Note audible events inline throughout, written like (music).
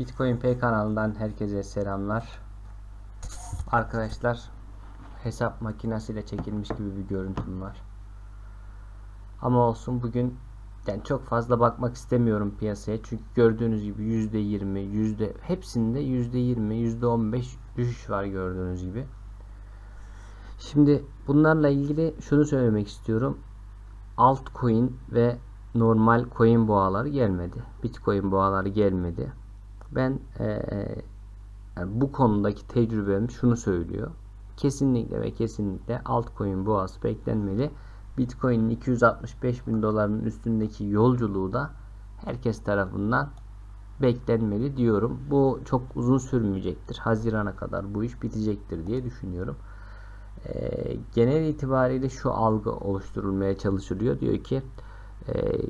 Bitcoin Pay kanalından herkese selamlar. Arkadaşlar hesap makinesiyle çekilmiş gibi bir görüntüm var. Ama olsun bugün yani çok fazla bakmak istemiyorum piyasaya. Çünkü gördüğünüz gibi %20, yüzde hepsinde %20, %15 düşüş var gördüğünüz gibi. Şimdi bunlarla ilgili şunu söylemek istiyorum. Altcoin ve normal coin boğaları gelmedi. Bitcoin boğaları gelmedi. Ben eee, yani bu konudaki tecrübem şunu söylüyor. Kesinlikle ve kesinlikle altcoin boğası beklenmeli. Bitcoin'in 265 bin doların üstündeki yolculuğu da herkes tarafından beklenmeli diyorum. Bu çok uzun sürmeyecektir. Hazirana kadar bu iş bitecektir diye düşünüyorum. Eee, genel itibariyle şu algı oluşturulmaya çalışılıyor. Diyor ki eee,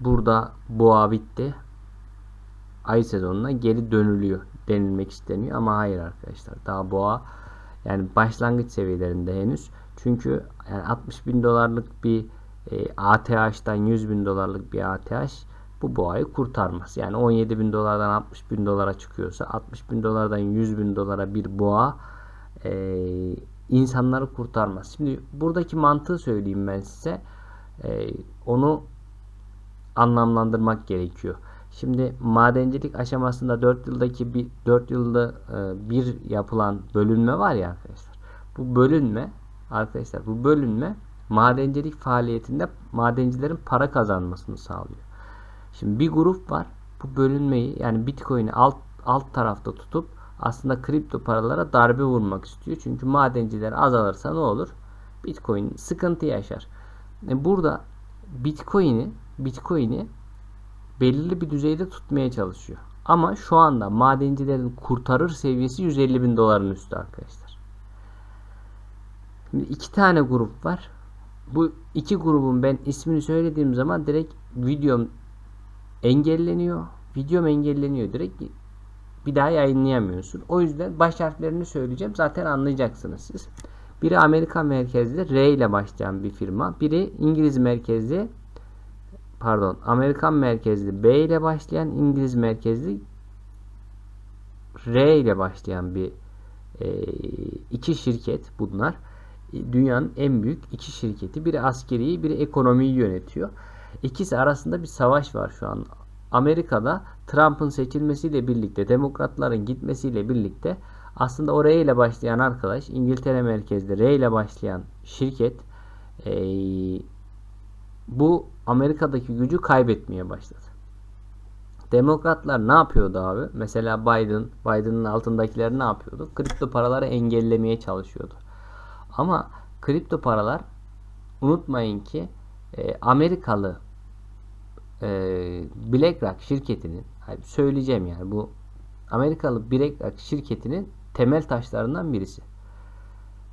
burada boğa bitti. Ay sezonuna geri dönülüyor denilmek isteniyor ama hayır arkadaşlar. Daha boğa yani başlangıç seviyelerinde henüz. Çünkü yani 60 bin dolarlık bir e, ATH'dan 100 bin dolarlık bir ATH bu boğayı kurtarmaz. Yani 17 bin dolardan 60 bin dolara çıkıyorsa 60 bin dolardan 100 bin dolara bir boğa e, insanları kurtarmaz. Şimdi buradaki mantığı söyleyeyim ben size. E, onu anlamlandırmak gerekiyor. Şimdi madencilik aşamasında 4 yıldaki bir 4 yılda e, bir yapılan bölünme var ya arkadaşlar. Bu bölünme arkadaşlar bu bölünme madencilik faaliyetinde madencilerin para kazanmasını sağlıyor. Şimdi bir grup var. Bu bölünmeyi yani Bitcoin'i alt alt tarafta tutup aslında kripto paralara darbe vurmak istiyor. Çünkü madenciler azalırsa ne olur? Bitcoin sıkıntı yaşar. E burada Bitcoin'i Bitcoin'i belirli bir düzeyde tutmaya çalışıyor. Ama şu anda madencilerin kurtarır seviyesi 150 bin doların üstü arkadaşlar. Şimdi iki tane grup var. Bu iki grubun ben ismini söylediğim zaman direkt videom engelleniyor. Videom engelleniyor direkt. Bir daha yayınlayamıyorsun. O yüzden baş harflerini söyleyeceğim. Zaten anlayacaksınız siz. Biri Amerika merkezli R ile başlayan bir firma. Biri İngiliz merkezli pardon Amerikan merkezli B ile başlayan İngiliz merkezli R ile başlayan bir e, iki şirket bunlar. E, Dünyanın en büyük iki şirketi. Biri askeriyi, biri ekonomiyi yönetiyor. İkisi arasında bir savaş var şu an. Amerika'da Trump'ın seçilmesiyle birlikte, demokratların gitmesiyle birlikte aslında o R ile başlayan arkadaş, İngiltere merkezli R ile başlayan şirket e, bu Amerika'daki gücü kaybetmeye başladı. Demokratlar ne yapıyordu abi? Mesela Biden, Biden'ın altındakiler ne yapıyordu? Kripto paraları engellemeye çalışıyordu. Ama kripto paralar unutmayın ki e, Amerikalı e, BlackRock şirketinin söyleyeceğim yani bu Amerikalı BlackRock şirketinin temel taşlarından birisi.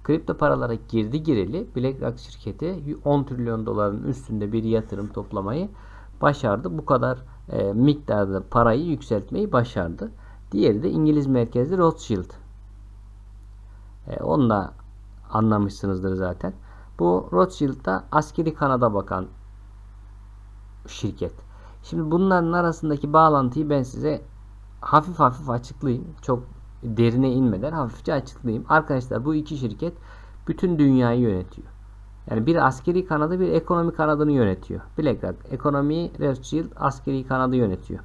Kripto paralara girdi gireli BlackRock şirketi 10 trilyon doların üstünde bir yatırım toplamayı başardı. Bu kadar e, miktarda parayı yükseltmeyi başardı. Diğeri de İngiliz merkezli Rothschild. E, onu da anlamışsınızdır zaten. Bu Rothschild da askeri kanada bakan şirket. Şimdi bunların arasındaki bağlantıyı ben size hafif hafif açıklayayım. Çok derine inmeden hafifçe açıklayayım. Arkadaşlar bu iki şirket bütün dünyayı yönetiyor. Yani bir askeri kanadı bir ekonomi kanadını yönetiyor. BlackRock ekonomiyi Rothschild askeri kanadı yönetiyor.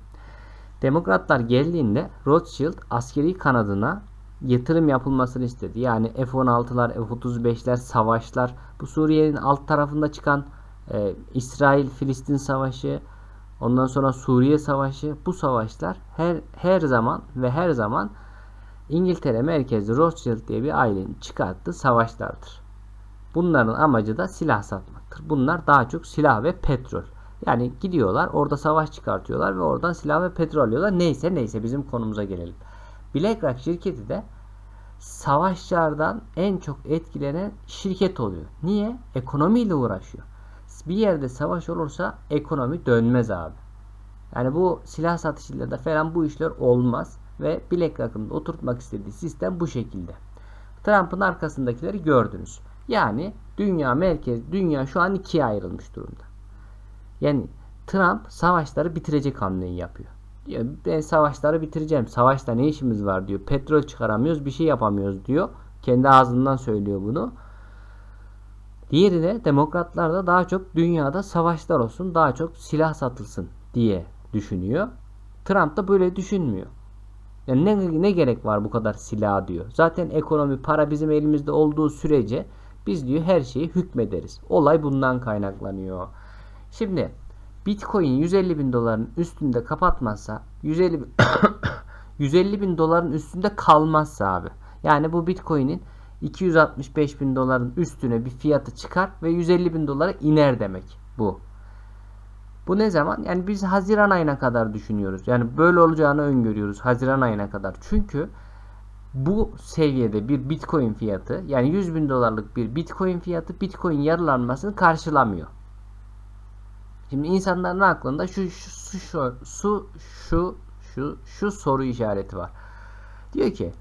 Demokratlar geldiğinde Rothschild askeri kanadına yatırım yapılmasını istedi. Yani F-16'lar, F-35'ler, savaşlar, bu Suriye'nin alt tarafında çıkan e, İsrail-Filistin savaşı, ondan sonra Suriye savaşı, bu savaşlar her her zaman ve her zaman İngiltere merkezli Rothschild diye bir ailenin çıkarttığı savaşlardır. Bunların amacı da silah satmaktır. Bunlar daha çok silah ve petrol. Yani gidiyorlar orada savaş çıkartıyorlar ve oradan silah ve petrol alıyorlar. Neyse neyse bizim konumuza gelelim. BlackRock şirketi de savaşlardan en çok etkilenen şirket oluyor. Niye? Ekonomiyle uğraşıyor. Bir yerde savaş olursa ekonomi dönmez abi. Yani bu silah satışıyla da falan bu işler olmaz ve BlackRock'ın oturtmak istediği sistem bu şekilde. Trump'ın arkasındakileri gördünüz. Yani dünya merkez, dünya şu an ikiye ayrılmış durumda. Yani Trump savaşları bitirecek hamleyi yapıyor. Diyor ben savaşları bitireceğim. Savaşta ne işimiz var diyor. Petrol çıkaramıyoruz, bir şey yapamıyoruz diyor. Kendi ağzından söylüyor bunu. Diğeri de demokratlar da daha çok dünyada savaşlar olsun, daha çok silah satılsın diye düşünüyor. Trump da böyle düşünmüyor. Yani ne, ne gerek var bu kadar silah diyor. Zaten ekonomi, para bizim elimizde olduğu sürece biz diyor her şeyi hükmederiz. Olay bundan kaynaklanıyor. Şimdi Bitcoin 150 bin doların üstünde kapatmazsa 150 bin (coughs) 150 bin doların üstünde kalmazsa abi. Yani bu Bitcoin'in 265 bin doların üstüne bir fiyatı çıkar ve 150 bin dolara iner demek bu. Bu ne zaman? Yani biz Haziran ayına kadar düşünüyoruz. Yani böyle olacağını öngörüyoruz Haziran ayına kadar. Çünkü bu seviyede bir Bitcoin fiyatı yani 100 bin dolarlık bir Bitcoin fiyatı Bitcoin yarılanmasını karşılamıyor. Şimdi insanların aklında şu şu şu şu şu şu şu, soru işareti var. Diyor ki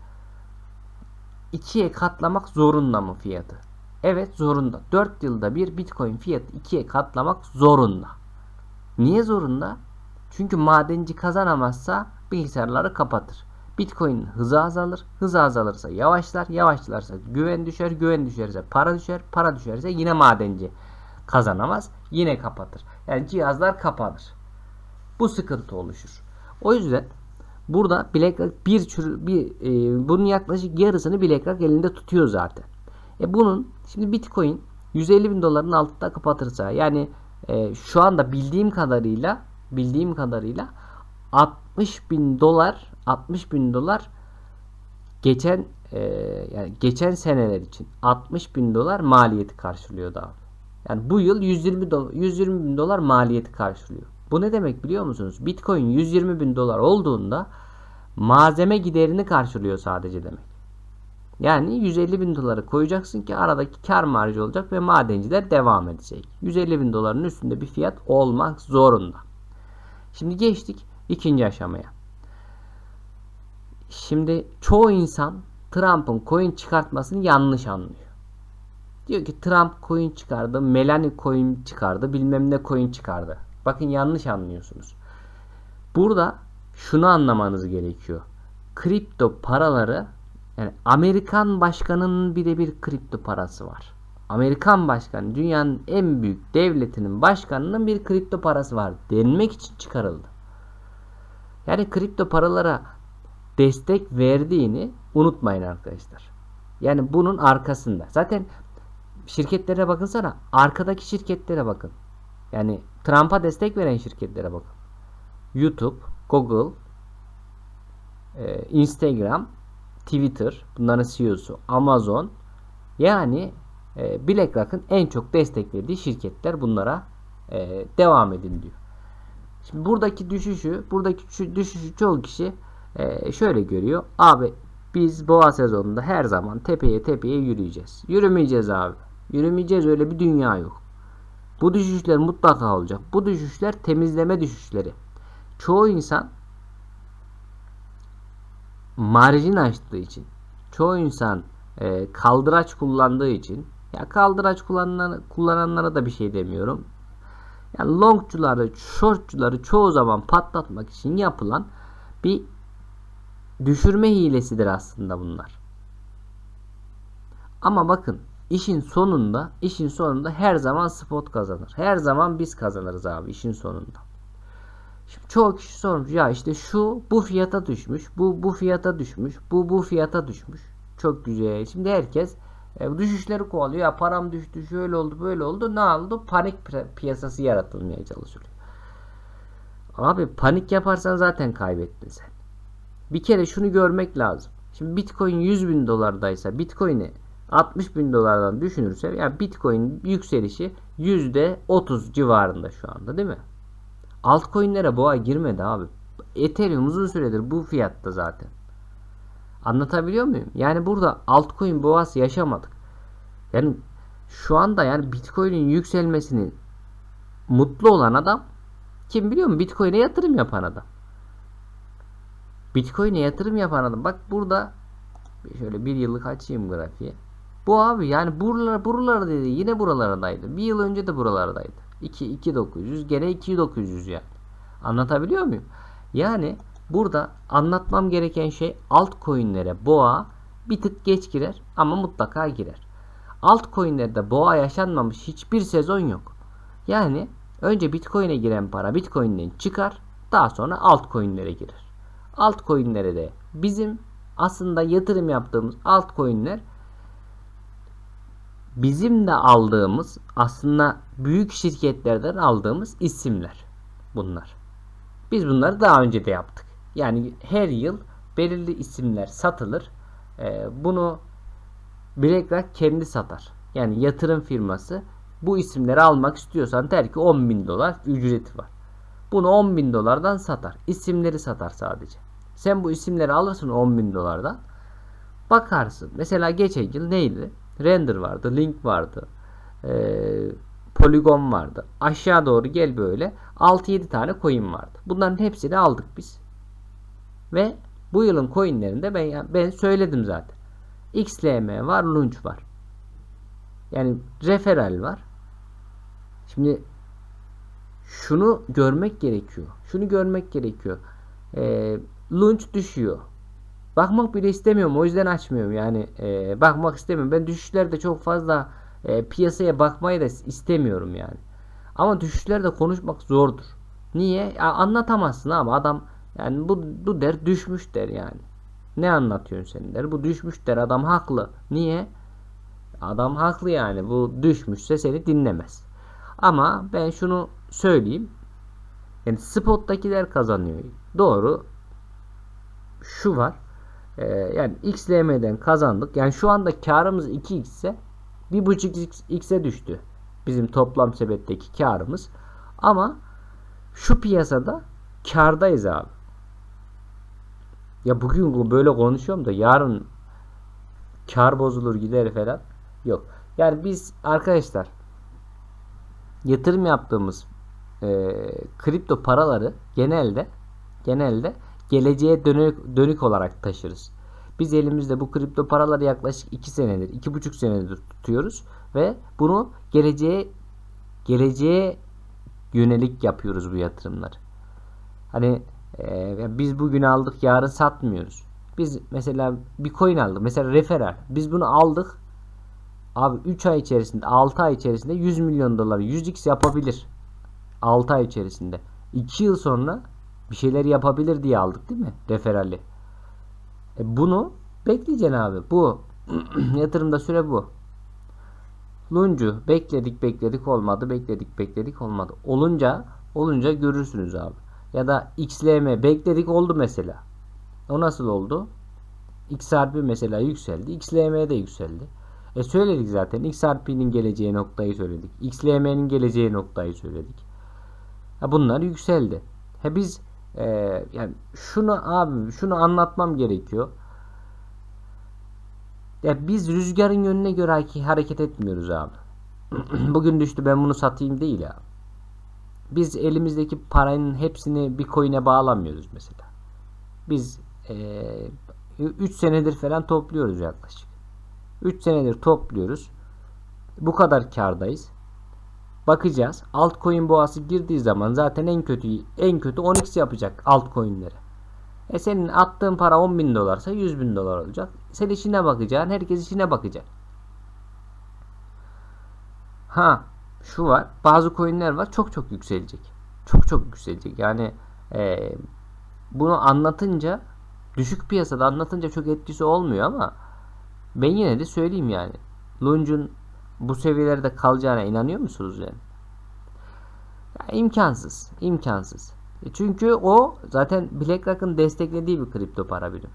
ikiye katlamak zorunda mı fiyatı? Evet zorunda. 4 yılda bir Bitcoin fiyatı ikiye katlamak zorunda. Niye zorunda? Çünkü madenci kazanamazsa bilgisayarları kapatır. Bitcoin hızı azalır. Hızı azalırsa yavaşlar. Yavaşlarsa güven düşer. Güven düşerse para düşer. Para düşerse yine madenci kazanamaz. Yine kapatır. Yani cihazlar kapanır. Bu sıkıntı oluşur. O yüzden burada BlackRock bir, çür, bir e, bunun yaklaşık yarısını BlackRock elinde tutuyor zaten. E bunun şimdi Bitcoin 150 bin doların altında kapatırsa yani e, şu anda bildiğim kadarıyla bildiğim kadarıyla 60 bin dolar 60 bin dolar geçen e, yani geçen seneler için 60 bin dolar maliyeti karşılıyordu abi. Yani bu yıl 120 dolar, 120 bin dolar maliyeti karşılıyor. Bu ne demek biliyor musunuz? Bitcoin 120 bin dolar olduğunda malzeme giderini karşılıyor sadece demek. Yani 150 bin doları koyacaksın ki aradaki kar marjı olacak ve madenciler devam edecek. 150 bin doların üstünde bir fiyat olmak zorunda. Şimdi geçtik ikinci aşamaya. Şimdi çoğu insan Trump'ın coin çıkartmasını yanlış anlıyor. Diyor ki Trump coin çıkardı, Melania coin çıkardı, bilmem ne coin çıkardı. Bakın yanlış anlıyorsunuz. Burada şunu anlamanız gerekiyor. Kripto paraları yani Amerikan başkanının bile bir kripto parası var. Amerikan başkanı dünyanın en büyük devletinin başkanının bir kripto parası var denmek için çıkarıldı. Yani kripto paralara destek verdiğini unutmayın arkadaşlar. Yani bunun arkasında. Zaten şirketlere bakınsana. Arkadaki şirketlere bakın. Yani Trump'a destek veren şirketlere bakın. YouTube, Google, e, Instagram, Twitter, bunların CEO'su, Amazon. Yani e, BlackRock'ın en çok desteklediği şirketler bunlara e, devam edin diyor. Şimdi buradaki düşüşü, buradaki düşüşü çoğu kişi e, şöyle görüyor. Abi biz boğa sezonunda her zaman tepeye tepeye yürüyeceğiz. Yürümeyeceğiz abi. Yürümeyeceğiz öyle bir dünya yok. Bu düşüşler mutlaka olacak. Bu düşüşler temizleme düşüşleri. Çoğu insan marjin açtığı için, çoğu insan e, kaldıraç kullandığı için, ya kaldıraç kullananlara, kullananlara da bir şey demiyorum. Yani longçuları, shortçuları çoğu zaman patlatmak için yapılan bir düşürme hilesidir aslında bunlar. Ama bakın işin sonunda işin sonunda her zaman spot kazanır. Her zaman biz kazanırız abi işin sonunda. Şimdi çoğu kişi sormuş ya işte şu bu fiyata düşmüş, bu bu fiyata düşmüş, bu bu fiyata düşmüş. Çok güzel. Şimdi herkes e, düşüşleri kovalıyor. Ya param düştü, şöyle oldu, böyle oldu. Ne oldu? Panik piyasası yaratılmaya çalışılıyor. Abi panik yaparsan zaten kaybettin sen. Bir kere şunu görmek lazım. Şimdi Bitcoin 100 bin dolardaysa Bitcoin'i 60 bin dolardan düşünürse yani Bitcoin yükselişi %30 civarında şu anda değil mi? Altcoin'lere boğa girmedi abi. Ethereum uzun süredir bu fiyatta zaten. Anlatabiliyor muyum? Yani burada altcoin boğası yaşamadık. Yani şu anda yani Bitcoin'in yükselmesini mutlu olan adam kim biliyor mu? Bitcoin'e yatırım yapan adam. Bitcoin'e yatırım yapan adam. Bak burada şöyle bir yıllık açayım grafiği. Bu abi yani buralar buralar dedi yine buralardaydı. Bir yıl önce de buralardaydı. 2 2900 gene 2900 yani. Anlatabiliyor muyum? Yani burada anlatmam gereken şey altcoin'lere boğa bir tık geç girer ama mutlaka girer. Altcoin'lerde boğa yaşanmamış hiçbir sezon yok. Yani önce Bitcoin'e giren para Bitcoin'den çıkar, daha sonra altcoin'lere girer. Altcoin'lere de bizim aslında yatırım yaptığımız altcoin'ler bizim de aldığımız aslında büyük şirketlerden aldığımız isimler bunlar. Biz bunları daha önce de yaptık. Yani her yıl belirli isimler satılır. Ee, bunu BlackRock kendi satar. Yani yatırım firması bu isimleri almak istiyorsan der ki 10 bin dolar ücreti var. Bunu 10 bin dolardan satar. İsimleri satar sadece. Sen bu isimleri alırsın 10 bin dolardan. Bakarsın. Mesela geçen yıl neydi? Render vardı, Link vardı. Ee, Polygon vardı. Aşağı doğru gel böyle 6-7 tane coin vardı. Bunların hepsini aldık biz. Ve bu yılın coinlerinde ben ben söyledim zaten. XLM var, Launch var. Yani referal var. Şimdi şunu görmek gerekiyor. Şunu görmek gerekiyor. Ee, launch düşüyor. Bakmak bile istemiyorum. O yüzden açmıyorum. Yani e, bakmak istemiyorum. Ben düşüşlerde çok fazla e, piyasaya bakmayı da istemiyorum yani. Ama düşüşlerde konuşmak zordur. Niye? Ya, anlatamazsın ama adam yani bu, bu der düşmüş der yani. Ne anlatıyorsun sen der. Bu düşmüş der. Adam haklı. Niye? Adam haklı yani. Bu düşmüşse seni dinlemez. Ama ben şunu söyleyeyim. Yani spottakiler kazanıyor. Doğru. Şu var. Ee, yani XLM'den kazandık. Yani şu anda karımız 2x ise 1.5x'e düştü. Bizim toplam sebetteki karımız. Ama şu piyasada kardayız abi. Ya bugün böyle konuşuyorum da yarın kar bozulur gider falan. Yok. Yani biz arkadaşlar yatırım yaptığımız e, kripto paraları genelde genelde geleceğe dönük, dönük olarak taşırız. Biz elimizde bu kripto paraları yaklaşık 2 senedir, 2,5 senedir tutuyoruz ve bunu geleceğe geleceğe yönelik yapıyoruz bu yatırımları. Hani e, biz bugün aldık yarın satmıyoruz. Biz mesela bir coin aldık. Mesela referal. Biz bunu aldık. Abi 3 ay içerisinde 6 ay içerisinde 100 milyon dolar 100x yapabilir. 6 ay içerisinde. 2 yıl sonra bir şeyler yapabilir diye aldık değil mi? Referali. E bunu bekleyeceksin abi. Bu (clears throat) yatırımda süre bu. Luncu bekledik bekledik olmadı bekledik bekledik olmadı. Olunca olunca görürsünüz abi. Ya da XLM bekledik oldu mesela. O nasıl oldu? XRP mesela yükseldi. XLM de yükseldi. E söyledik zaten. XRP'nin geleceği noktayı söyledik. XLM'nin geleceği noktayı söyledik. Ha bunlar yükseldi. He biz e, yani şunu abi şunu anlatmam gerekiyor. Ya biz rüzgarın yönüne göre hareket etmiyoruz abi. (clears throat) Bugün düştü ben bunu satayım değil ya. Biz elimizdeki paranın hepsini bir coin'e bağlamıyoruz mesela. Biz 3 e, senedir falan topluyoruz yaklaşık. 3 senedir topluyoruz. Bu kadar kardayız. Bakacağız. Altcoin boğası girdiği zaman zaten en kötü en kötü 10x yapacak altcoin'leri. E senin attığın para 10 bin dolarsa 100 bin dolar olacak. Sen işine bakacaksın. Herkes işine bakacak. Ha şu var. Bazı coinler var. Çok çok yükselecek. Çok çok yükselecek. Yani e, bunu anlatınca düşük piyasada anlatınca çok etkisi olmuyor ama ben yine de söyleyeyim yani. Lunge'un bu seviyelerde kalacağına inanıyor musunuz yani? Ya imkansız. imkansız. E çünkü o zaten BlackRock'ın desteklediği bir kripto para birimi.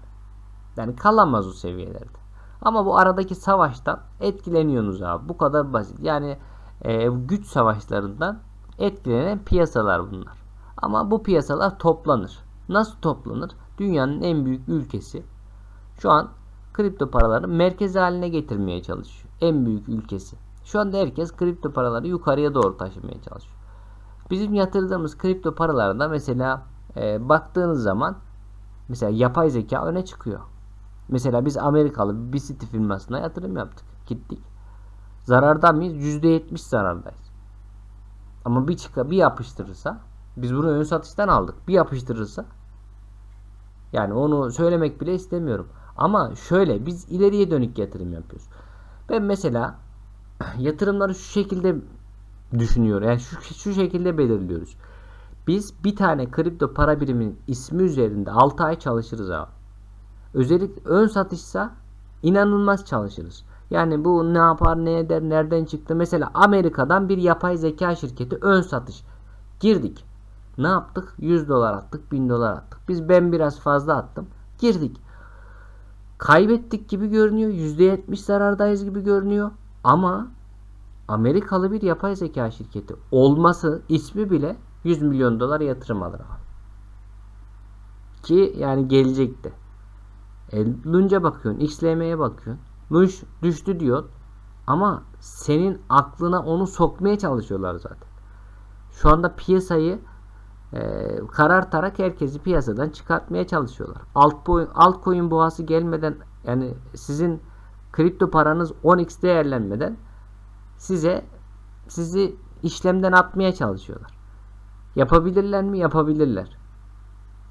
Yani kalamaz o seviyelerde. Ama bu aradaki savaştan etkileniyorsunuz abi. Bu kadar basit. Yani e, güç savaşlarından etkilenen piyasalar bunlar. Ama bu piyasalar toplanır. Nasıl toplanır? Dünyanın en büyük ülkesi şu an kripto paraları merkez haline getirmeye çalışıyor. En büyük ülkesi. Şu anda herkes kripto paraları yukarıya doğru taşımaya çalışıyor. Bizim yatırdığımız kripto paralarda mesela e, baktığınız zaman mesela yapay zeka öne çıkıyor. Mesela biz Amerikalı bir City firmasına yatırım yaptık. Gittik. Zararda mıyız? %70 zarardayız. Ama bir çıka bir yapıştırırsa biz bunu ön satıştan aldık. Bir yapıştırırsa Yani onu söylemek bile istemiyorum. Ama şöyle biz ileriye dönük yatırım yapıyoruz. Ben mesela yatırımları şu şekilde düşünüyorum. Yani şu, şu şekilde belirliyoruz. Biz bir tane kripto para biriminin ismi üzerinde 6 ay çalışırız abi. Özellikle ön satışsa inanılmaz çalışırız. Yani bu ne yapar ne eder nereden çıktı. Mesela Amerika'dan bir yapay zeka şirketi ön satış. Girdik. Ne yaptık? 100 dolar attık 1000 dolar attık. Biz ben biraz fazla attım. Girdik. Kaybettik gibi görünüyor. %70 zarardayız gibi görünüyor. Ama Amerikalı bir yapay zeka şirketi olması ismi bile 100 milyon dolar yatırım alır. Ki yani gelecekti. E, Lunch'a bakıyorsun, XLM'ye bakıyorsun. Lunch düştü diyor. Ama senin aklına onu sokmaya çalışıyorlar zaten. Şu anda piyasayı e, karartarak herkesi piyasadan çıkartmaya çalışıyorlar. Altcoin, altcoin boğası gelmeden yani sizin kripto paranız 10x değerlenmeden size sizi işlemden atmaya çalışıyorlar. Yapabilirler mi? Yapabilirler.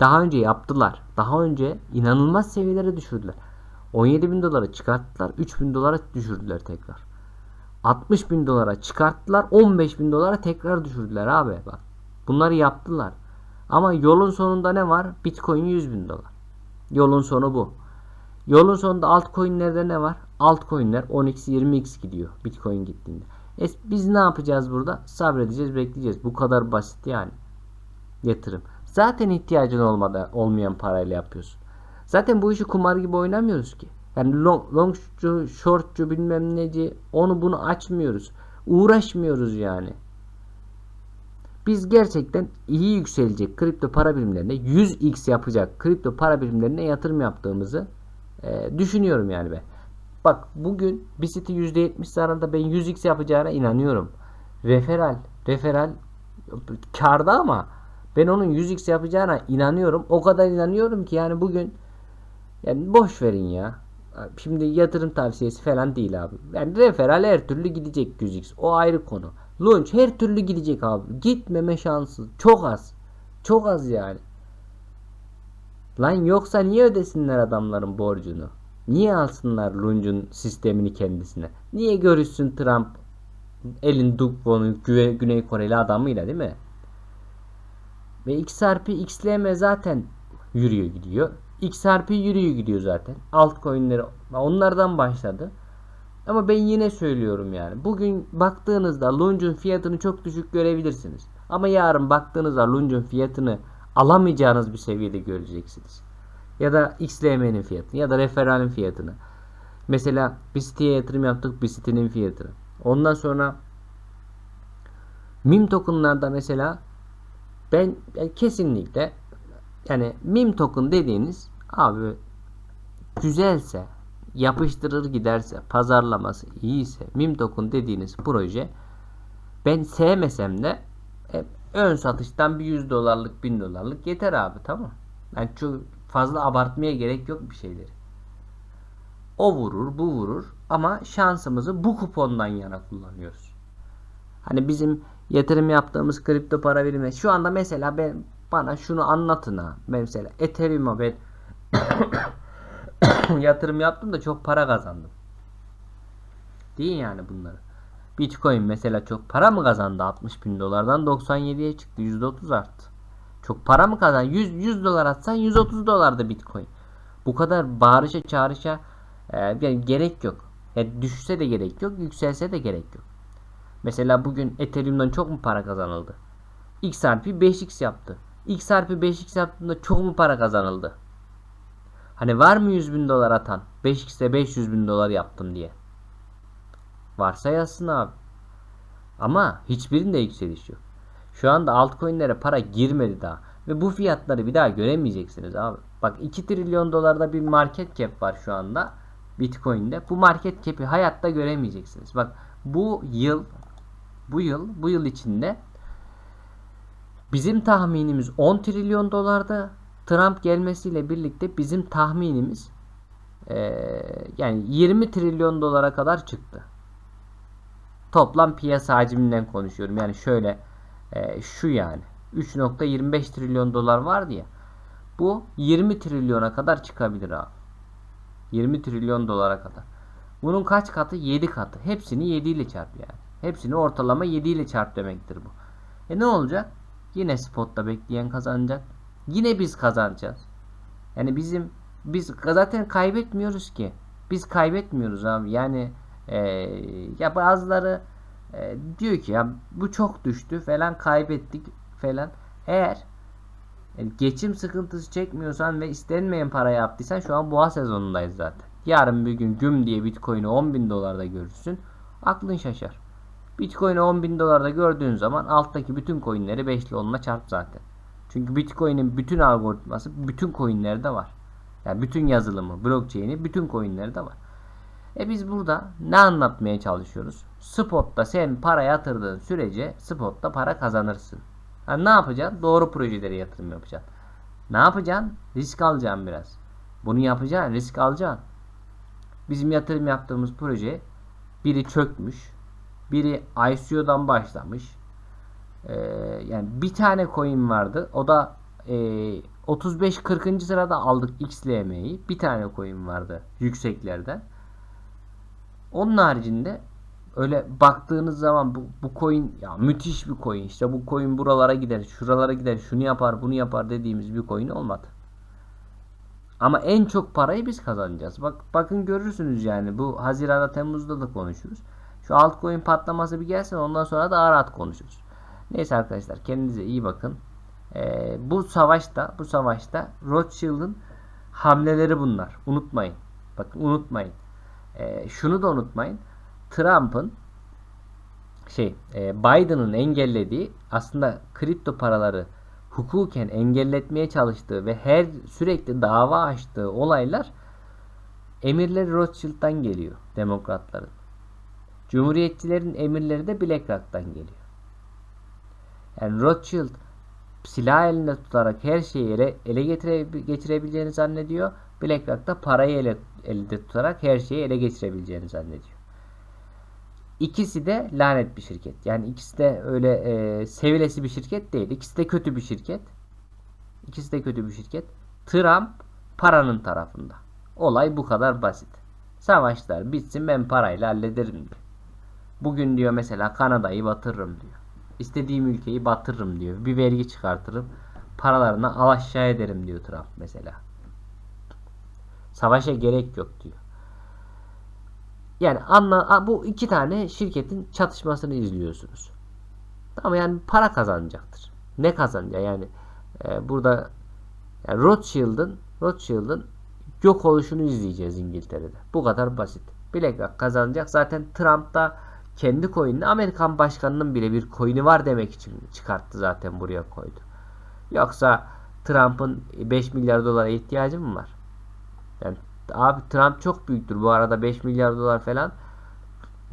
Daha önce yaptılar. Daha önce inanılmaz seviyelere düşürdüler. 17 bin dolara çıkarttılar. 3 bin dolara düşürdüler tekrar. 60 bin dolara çıkarttılar. 15 bin dolara tekrar düşürdüler abi. Bak. Bunları yaptılar. Ama yolun sonunda ne var? Bitcoin 100 bin dolar. Yolun sonu bu. Yolun sonunda altcoin'lerde ne var? Altcoin'ler 10x 20x gidiyor. Bitcoin gittiğinde. E biz ne yapacağız burada? Sabredeceğiz, bekleyeceğiz. Bu kadar basit yani. Yatırım. Zaten ihtiyacın olmadan olmayan parayla yapıyorsun. Zaten bu işi kumar gibi oynamıyoruz ki. Yani long, longcu, shortcu bilmem neci onu bunu açmıyoruz. Uğraşmıyoruz yani. Biz gerçekten iyi yükselecek kripto para birimlerine 100x yapacak kripto para birimlerine yatırım yaptığımızı e, düşünüyorum yani ben. Bak bugün site %70 zararında ben 100x yapacağına inanıyorum. Referal, referal karda ama ben onun 100x yapacağına inanıyorum. O kadar inanıyorum ki yani bugün yani boş verin ya. Şimdi yatırım tavsiyesi falan değil abi. Yani referal her türlü gidecek 100x. O ayrı konu. Launch her türlü gidecek abi. Gitmeme şansı çok az. Çok az yani. Lan yoksa niye ödesinler adamların borcunu? Niye alsınlar Lunch'un sistemini kendisine? Niye görüşsün Trump elin Dukvo'nun Güney Koreli adamıyla değil mi? Ve XRP XLM zaten yürüyor gidiyor. XRP yürüyor gidiyor zaten. Altcoin'leri onlardan başladı. Ama ben yine söylüyorum yani. Bugün baktığınızda Lunch'un fiyatını çok düşük görebilirsiniz. Ama yarın baktığınızda Lunch'un fiyatını alamayacağınız bir seviyede göreceksiniz. Ya da XLM'nin fiyatını ya da referalin fiyatını. Mesela bir siteye yatırım yaptık bir sitenin fiyatını. Ondan sonra meme tokenlarda mesela ben, ben kesinlikle yani meme token dediğiniz abi güzelse yapıştırır giderse pazarlaması iyiyse meme token dediğiniz proje ben sevmesem de e, ön satıştan bir 100 dolarlık 1000 dolarlık yeter abi tamam. Yani çok fazla abartmaya gerek yok bir şeyleri. O vurur bu vurur ama şansımızı bu kupondan yana kullanıyoruz. Hani bizim yatırım yaptığımız kripto para birimi şu anda mesela ben bana şunu anlatın ha. Mesela Ethereum'a ben (coughs) yatırım yaptım da çok para kazandım. Değil yani bunları. Bitcoin mesela çok para mı kazandı? 60 bin dolardan 97'ye çıktı. %30 arttı. Çok para mı kazan? 100, 100 dolar atsan 130 dolarda Bitcoin. Bu kadar bağırışa çağrışa e, gerek yok. Yani düşse de gerek yok. Yükselse de gerek yok. Mesela bugün Ethereum'dan çok mu para kazanıldı? XRP 5x yaptı. XRP 5x yaptığında çok mu para kazanıldı? Hani var mı 100 bin dolar atan? 5x'e 500 bin dolar yaptım diye. Varsa yazsın abi. Ama hiçbirinde yükseliş yok. Şu anda altcoin'lere para girmedi daha. Ve bu fiyatları bir daha göremeyeceksiniz abi. Bak 2 trilyon dolarda bir market cap var şu anda. Bitcoin'de. Bu market cap'i hayatta göremeyeceksiniz. Bak bu yıl bu yıl bu yıl içinde bizim tahminimiz 10 trilyon dolarda Trump gelmesiyle birlikte bizim tahminimiz e, yani 20 trilyon dolara kadar çıktı. Toplam piyasa hacminden konuşuyorum. Yani şöyle e, şu yani 3.25 trilyon dolar vardı ya. Bu 20 trilyona kadar çıkabilir abi. 20 trilyon dolara kadar. Bunun kaç katı? 7 katı. Hepsini 7 ile çarp yani. Hepsini ortalama 7 ile çarp demektir bu. E ne olacak? Yine spotta bekleyen kazanacak. Yine biz kazanacağız. Yani bizim biz zaten kaybetmiyoruz ki. Biz kaybetmiyoruz abi. Yani e, ya bazıları e, diyor ki ya bu çok düştü falan kaybettik falan. Eğer geçim sıkıntısı çekmiyorsan ve istenmeyen para yaptıysan şu an boğa sezonundayız zaten. Yarın bir gün güm diye Bitcoin'i 10 bin dolarda görürsün. Aklın şaşar. Bitcoin'i 10 bin dolarda gördüğün zaman alttaki bütün coinleri 5'li onunla çarp zaten. Çünkü Bitcoin'in bütün algoritması bütün coinlerde var. Yani bütün yazılımı, blockchain'i bütün coinlerde var. E biz burada ne anlatmaya çalışıyoruz? Spot'ta sen para yatırdığın sürece spot'ta para kazanırsın. Yani ne yapacaksın? Doğru projelere yatırım yapacaksın. Ne yapacaksın? Risk alacaksın biraz. Bunu yapacaksın, risk alacaksın. Bizim yatırım yaptığımız proje biri çökmüş, biri ICO'dan başlamış. Ee, yani bir tane coin vardı. O da e, 35-40. sırada aldık XLM'yi. Bir tane coin vardı yükseklerden. Onun haricinde öyle baktığınız zaman bu, bu coin ya müthiş bir coin. İşte bu coin buralara gider, şuralara gider, şunu yapar, bunu yapar dediğimiz bir coin olmadı. Ama en çok parayı biz kazanacağız. Bak bakın görürsünüz yani bu Haziran'da Temmuz'da da konuşuruz. Şu altcoin patlaması bir gelsin ondan sonra da rahat konuşuruz. Neyse arkadaşlar kendinize iyi bakın. Ee, bu savaşta bu savaşta Rothschild'ın hamleleri bunlar. Unutmayın. Bakın unutmayın. Ee, şunu da unutmayın. Trump'ın şey e, Biden'ın engellediği aslında kripto paraları hukuken engelletmeye çalıştığı ve her sürekli dava açtığı olaylar emirleri Rothschild'dan geliyor demokratların. Cumhuriyetçilerin emirleri de BlackRock'tan geliyor. Yani Rothschild silah elinde tutarak her şeyi ele, ele getire, geçirebileceğini zannediyor. BlackRock da parayı ele, elde tutarak her şeyi ele geçirebileceğini zannediyor. İkisi de lanet bir şirket. Yani ikisi de öyle e, sevilesi bir şirket değil. İkisi de kötü bir şirket. İkisi de kötü bir şirket. Trump paranın tarafında. Olay bu kadar basit. Savaşlar bitsin ben parayla hallederim diyor. Bugün diyor mesela Kanada'yı batırırım diyor. İstediğim ülkeyi batırırım diyor. Bir vergi çıkartırım. Paralarını al aşağı ederim diyor Trump mesela. Savaşa gerek yok diyor. Yani anla, bu iki tane şirketin çatışmasını izliyorsunuz. Ama yani para kazanacaktır. Ne kazanacak? Yani e, burada yani Rothschild'ın Rothschild'ın yok oluşunu izleyeceğiz İngiltere'de. Bu kadar basit. BlackRock kazanacak. Zaten Trump da kendi coin'ini Amerikan başkanının bile bir coin'i var demek için çıkarttı zaten buraya koydu. Yoksa Trump'ın 5 milyar dolara ihtiyacı mı var? Yani abi Trump çok büyüktür bu arada 5 milyar dolar falan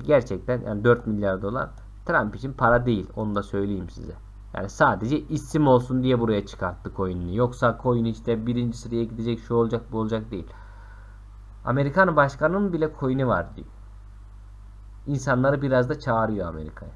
gerçekten yani 4 milyar dolar Trump için para değil onu da söyleyeyim size. Yani sadece isim olsun diye buraya çıkarttı coin'ini. Yoksa coin işte birinci sıraya gidecek şu olacak bu olacak değil. Amerikan başkanının bile coin'i var diyor. İnsanları biraz da çağırıyor Amerika'ya.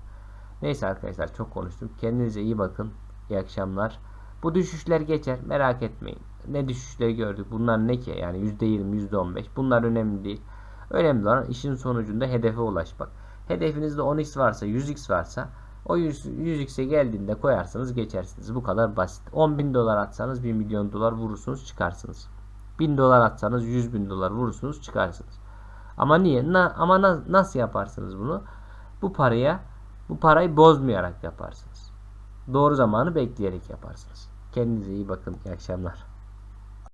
Neyse arkadaşlar çok konuştum. Kendinize iyi bakın. İyi akşamlar. Bu düşüşler geçer. Merak etmeyin. Ne düşüşleri gördük. Bunlar ne ki? Yani %20, %15. Bunlar önemli değil. Önemli olan işin sonucunda hedefe ulaşmak. Hedefinizde 10x varsa 100x varsa o 100, 100x'e geldiğinde koyarsanız geçersiniz. Bu kadar basit. 10 bin dolar atsanız 1 milyon dolar vurursunuz çıkarsınız. 1000 dolar atsanız 100 bin dolar vurursunuz çıkarsınız. Ama niye? Na, ama na, nasıl yaparsınız bunu? Bu paraya bu parayı bozmayarak yaparsınız. Doğru zamanı bekleyerek yaparsınız. Kendinize iyi bakın. İyi akşamlar.